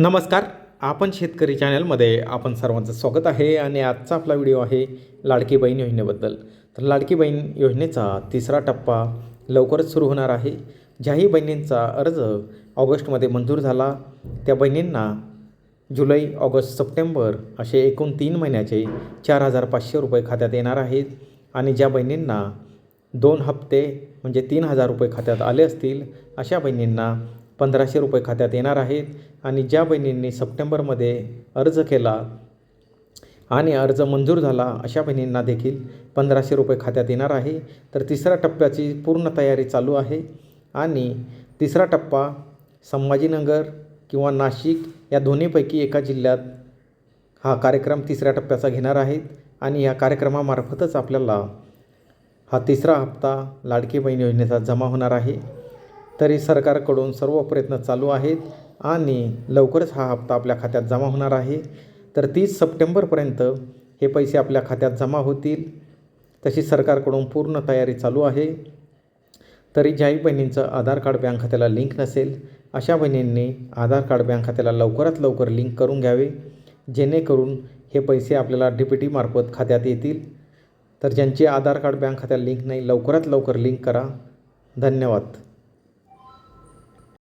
नमस्कार. आपण शेतकरी चॅनलमध्ये आपण सर्वांचं स्वागत आहे आणि आजचा आपला व्हिडिओ आहे लाडकी बहीण योजनेबद्दल. तर लाडकी बहीण योजनेचा तिसरा टप्पा लवकरच सुरू होणार आहे. ज्याही बहिणींचा अर्ज ऑगस्टमध्ये मंजूर झाला त्या बहिणींना जुलै ऑगस्ट सप्टेंबर असे एकूण तीन महिन्याचे चार हजार पाचशे रुपये खात्यात येणार आहेत आणि ज्या बहिणींना दोन हप्ते म्हणजे तीन हजार रुपये खात्यात आले असतील अशा बहिणींना पंधराशे रुपये खात्यात येणार आहेत. आणि ज्या बहिणींनी सप्टेंबरमध्ये अर्ज केला आणि अर्ज मंजूर झाला अशा बहिणींना देखील पंधराशे रुपये खात्यात येणार आहे. तर तिसऱ्या टप्प्याची पूर्ण तयारी चालू आहे आणि तिसरा टप्पा संभाजीनगर किंवा नाशिक या दोन्हीपैकी एका जिल्ह्यात हा कार्यक्रम तिसऱ्या टप्प्याचा घेणार आहेत आणि या कार्यक्रमामार्फतच आपल्याला हा तिसरा हप्ता लाडकी बहीण योजनेचा जमा होणार आहे. तरी सरकारकडून सर्व प्रयत्न चालू आहेत. आणि लवकरच हा हप्ता आपल्या खात्यात जमा होणार आहे. तर तीस सप्टेंबरपर्यंत हे पैसे आपल्या खात्यात जमा होतील. तशी सरकारकडून पूर्ण तयारी चालू आहे. तरी ज्याही बहिणींचं आधार कार्ड बँक खात्याला लिंक नसेल अशा बहिणींनी आधार कार्ड बँक खात्याला लवकरात लवकर लिंक करून घ्यावे. जेणेकरून हे पैसे आपल्याला डी पी टीमार्फत खात्यात येतील. तर ज्यांचे आधार कार्ड बँक खात्याला लिंक नाही लवकरात लवकर लिंक करा. धन्यवाद.